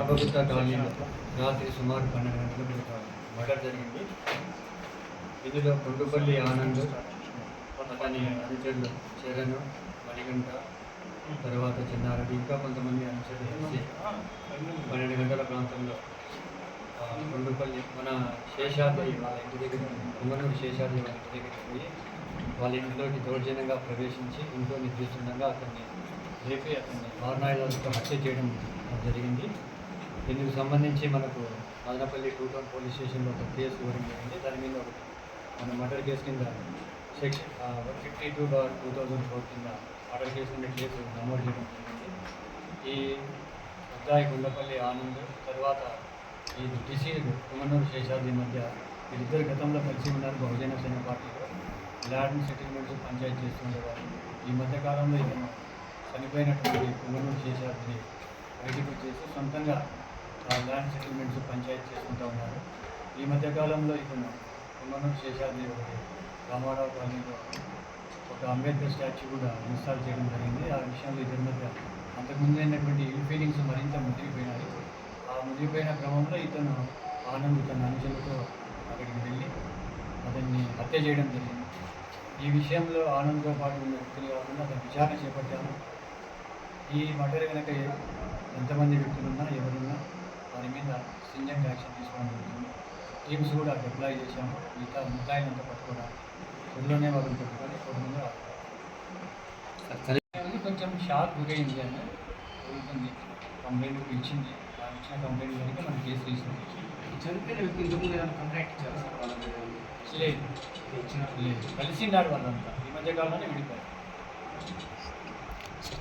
ప్రభుత్వ కాలనీలో రాత్రి సుమారు పన్నెండు గంటలకు మర్డర్ జరిగింది. ఇందులో కొండుపల్లి ఆనంద్ అతని అనుచరులు చరణ్ మణిగంట తర్వాత చిన్నారెడ్డి ఇంకా కొంతమంది అనుచరులు పన్నెండు గంటల ప్రాంతంలో కొండపల్లి కొండుపల్లి మన శేషాద్రి వాళ్ళ ఇంటి దగ్గర ఉమ్మనూరు శేషాద్రి వాళ్ళ ఇంటి దగ్గర పోయి వాళ్ళ ఇంట్లోకి దౌర్జన్యంగా ప్రవేశించి ఇంట్లో నిద్రిస్తుండగా అతన్ని రేపే అతన్ని వారణాయులతో హత్య చేయడం జరిగింది. దీనికి సంబంధించి మనకు మదనపల్లి టూ టౌన్ పోలీస్ స్టేషన్లో ఒక కేసు ఇవ్వడం జరిగింది. దాని మీద ఒకటి మన మర్డర్ కేసు కింద section one fifty two bar two thousand four కింద మర్డర్ కేసు కింద కేసు నమోదు చేయడం జరిగింది. ఈ ఉద్దాయి గుండపల్లి ఆనంద్ తర్వాత ఈ డిసీడ్ కుమనూరు శేషాద్రి మధ్య వీళ్ళిద్దరు గతంలో కలిసి ఉన్నారు. బహుజన సేన పార్టీలో ల్యాండ్ సెటిల్మెంట్స్ పంచాయతీ చేస్తుండేవారు. ఈ మధ్యకాలంలో ఇతను చనిపోయినటువంటి కుమనూరు శేషాద్రి బయటకు వచ్చేసి సొంతంగా ల్యాండ్ సెటిల్మెంట్స్ పంచాయతీ చేసుకుంటూ ఉన్నారు. ఈ మధ్యకాలంలో ఇక్కడ ఇతను శేషాద్రి ఒకటి రామారావు కాలనీలో ఒక అంబేద్కర్ స్టాచ్యూ కూడా ఇన్స్టాల్ చేయడం జరిగింది. ఆ విషయంలో ఇద్దరి మధ్య అంతకుముందు అయినటువంటి ఇల్ ఫీలింగ్స్ మరింత ముదిరిపోయినాయి. ఆ ముదిరిపోయిన క్రమంలో ఇతను ఆనంద్ తన అనుచరులతో అక్కడికి వెళ్ళి అతన్ని హత్య చేయడం జరిగింది. ఈ విషయంలో ఆనంద్తో పాటు ఉన్న వ్యక్తులు కాకుండా అతను విచారణ చేపట్టాము ఈ మటర్ కనుక ఎంతమంది వ్యక్తులున్నా ఎవరున్నా వారి మీద స్ట్రింజెంట్ యాక్షన్ తీసుకోవడం జరుగుతుంది. టీమ్స్ కూడా డిప్లాయ్ చేశాము. మిగతా ముద్దాయిలంతా పట్టుకోవడానికి. త్వరలోనే వాళ్ళని పెట్టుకొని కొడుకుని కొంచెం షాక్ గురైంది అని ఉంటుంది కంప్లైంట్ ఇచ్చింది ఇచ్చిన కంప్లైంట్ కనుక మన కేసు తీసుకుంది చనిపోయిన వ్యక్తి ఇంతకుముందు ఏమైనా కంప్లైంట్ ఇచ్చారు? సార్ లేదు లేదు. కలిసిండారు వాళ్ళంతా. ఈ మధ్య కాలంలోనే విడిపోయారు.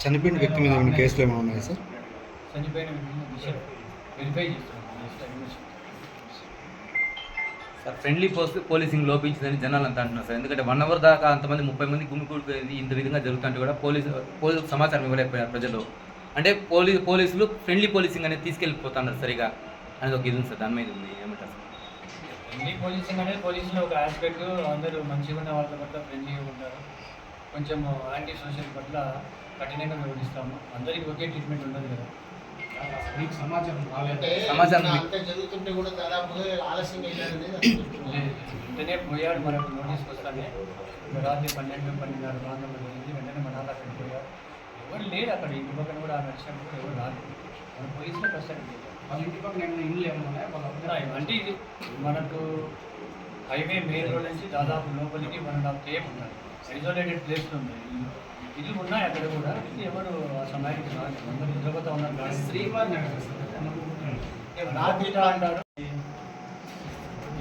చనిపోయిన వ్యక్తి మీద ఏమైనా కేసులు ఏమైనా ఉన్నాయా సార్? చనిపోయిన విషయం వెరిఫై చేస్తున్నాం సార్ ఫ్రెండ్లీ పోస్ట్ పోలీసింగ్ లోపించిందని జనాలు అంతా అంటున్నారు సార్. ఎందుకంటే వన్ అవర్ దాకా అంతమంది ముప్పై మంది గుమికూడిపోయింది ఇంత విధంగా జరుగుతుంటే కూడా పోలీసు పోలీసు సమాచారం ఇవ్వలేకపోయారు ప్రజలు. అంటే పోలీ పోలీసులు ఫ్రెండ్లీ పోలీసింగ్ అనేది తీసుకెళ్ళిపోతున్నారు సరిగా అనేది ఒక ఇది ఉంది సార్ దాని మీద ఉంది ఏమంటారు సార్? ఫ్రెండ్లీ పోలీసింగ్ అనేది పోలీసులు ఒక ఆస్పెక్ట్ అందరూ మంచిగా ఉన్న వాళ్ళ పట్ల ఫ్రెండ్లీగా ఉంటారు. కొంచెం యాంటీ సోషల్ పట్ల కఠినంగా వివరిస్తాము అందరికీ ఒకే ట్రీట్మెంట్ ఉండదు కదా. మీకు సమాచారం రాలేదు. అంటే సమాచారం అంతా జరుగుతుంటే కూడా దాదాపుగా అనుకుంటున్నాను. వెంటనే పోయాడు మనకు నోటీస్కి వస్తానే. రాత్రి పన్నెండు పన్నెండున్నర ప్రాంతంలో జరిగింది వెంటనే మన నాన్న అక్కడికి పోయారు ఎవరు లేరు అక్కడ ఇంటి పక్కన కూడా ఆ నడిచినప్పుడు కూడా ఎవరు రాలేదు. మన పోలీసులో ప్రస్తుతం వాళ్ళ ఇంటి పక్కన ఏమైనా ఇల్లు ఏమైనా ఉన్నాయా? వాళ్ళ ఉన్నాయి. అంటే ఇది మనకు హైవే మెయిన్ రోడ్ నుంచి దాదాపు లోపలికి వన్ అండ్ హాఫ్ కేమ్ ఉన్నాయి ఐసోలేటెడ్ ప్లేస్లు ఉన్నాయి. ఇల్లు ఉన్నాయి అక్కడ కూడా. ఇది ఎవరు ఆ సమయానికి రాలేదు. అందరూ నిద్రపోతా ఉన్నారు. గాడి. శ్రీవారి నగర్ సార్ రాత్రి అంటారు?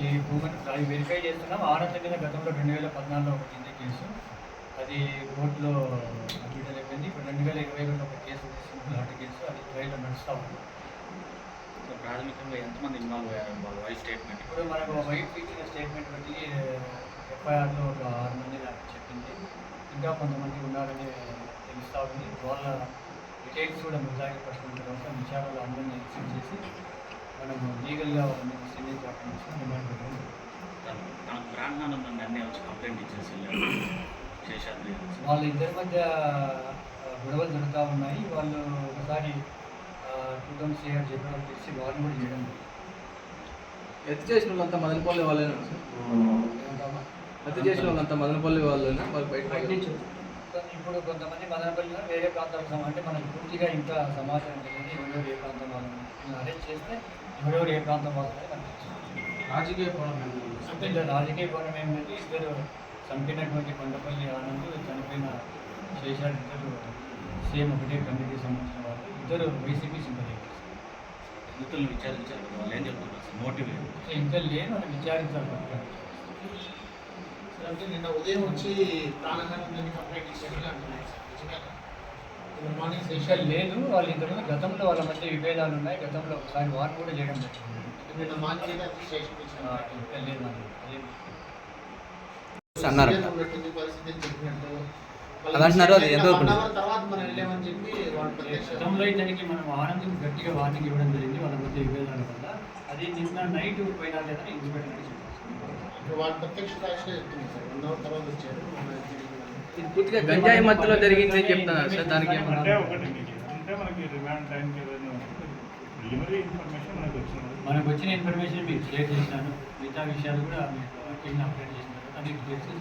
ఈ భూమిని అవి వెరిఫై చేస్తున్నాం. ఆనందం మీద గతంలో రెండు వేల పద్నాలుగులో ఒకటి ఉంది కేసు. అది కోర్టులో అడ్మిట్ అయిపోయింది. ఇప్పుడు రెండు వేల ఇరవై ఒకటిలో ఒక కేసు కేసు. అది ట్రైల్లో నడుస్తూ ఉంది. సో ప్రాథమికంగా ఎంతమంది ఇన్వాల్వ్ అయ్యారు? వాళ్ళ వైఫ్ స్టేట్మెంట్ ఇప్పుడు మనకు వైఫ్ ఇచ్చిన స్టేట్మెంట్ బట్టి ఎఫ్ఐఆర్లో ఒక ఆరు మంది నాకు చెప్పింది. ఇంకా కొంతమంది ఉన్నారని తెలుస్తూ ఉంది. వాళ్ళ డీటెయిల్స్ కూడా ముద్దాయికి పట్టుకున్న తర్వాత విచారణలో అందరినీ ఎక్సెప్ట్ చేసి మనం లీగల్గా వాళ్ళని సిగ్నేచర్ డాక్యుమెంట్స్ డిమాండ్ పెట్టాము. తనకు ప్రాణానందం అన్నీ వచ్చి కంప్లైంట్ ఇచ్చేసి శేషాద్రి. వాళ్ళ ఇద్దరి మధ్య గొడవలు జరుగుతూ ఉన్నాయి. వాళ్ళు ఒకసారి థౌసండ్ సిఆర్ చెప్పడం తెలిసి వాళ్ళు కూడా చేయడం. ఎత్తు చేసిన వాళ్ళంతా మదనపల్లి వాళ్ళేనా సార్? ఎత్తు చేసిన వాళ్ళంతా మదనపల్లి వాళ్ళేనా వాళ్ళు బయట బయట నుంచి ఇప్పుడు కొంతమంది మదనపల్లి వారు ప్రాంతాలకు అంటే మనకు పూర్తిగా ఇంకా సమాచారం తెలియదు ఎవరెవరు ఏ ప్రాంతం వాళ్ళని అరెస్ట్ చేస్తే ఎవరెవరు ఏ ప్రాంతం తెలుస్తుంది. రాజకీయ కోణం రాజకీయ కోణం ఏమిటంటే ఇద్దరు చంపినటువంటి కొండపల్లి ఆనంద్ చనిపోయిన శేషాలు ఇద్దరు సేమ్ ఒకటే కమిటీకి సంబంధించిన వాళ్ళు ఇద్దరు వైసీపీ సింపతి నిందితులను విచారించారు కదా, వాళ్ళు ఏం చెప్తున్నారు? సార్ మోటివ్ ఇంకా లేదు మనం విచారించాలి అంటే నిన్న ఉదయం వచ్చి ప్రాణహాని కంప్లైంట్ ఇచ్చారని అంటున్నారు సార్. నిజమేనా? మార్నింగ్ సెషన్ లేదు వాళ్ళు ఇంతకుముందు గతంలో వాళ్ళ మధ్య విభేదాలు ఉన్నాయి గతంలో ఒకసారి వారు కూడా చేయడం జరిగింది. నిన్న మార్నింగ్ స్టేషన్ ఆ, ఇంకా లేదు మనకి అదే అన్నారు. అది అంటున్నారు, అది ఎంతవరకు గతంలో ఇతనికి మనం ఆనందం గట్టిగా వార్నింగ్ ఇవ్వడం జరిగింది వాళ్ళ మధ్య విభేదాల వల్ల. అది నిన్న నైట్ పోయినా లేదా ఇన్స్పెక్టర్ గారికి చెప్పారు. ఇప్పుడు వాళ్ళు ప్రత్యక్ష సాక్షి చెప్తుంది సార్. వన్ అవర్ తర్వాత వచ్చారు. ఇది పూర్తిగా గంజాయి మధ్యలో జరిగింది చెప్తున్నారు సార్ దానికి అంటే ఒకటి మీకు అంటే మనకి రిమాండ్ ప్రిలిమినరీ ఇన్ఫర్మేషన్ మనకు మనకు వచ్చిన ఇన్ఫర్మేషన్ మీకు షేర్ చేసినాను మిగతా విషయాలు కూడా మీకు కింద అప్డేట్ చేసిన తర్వాత మీకు తెలిసి.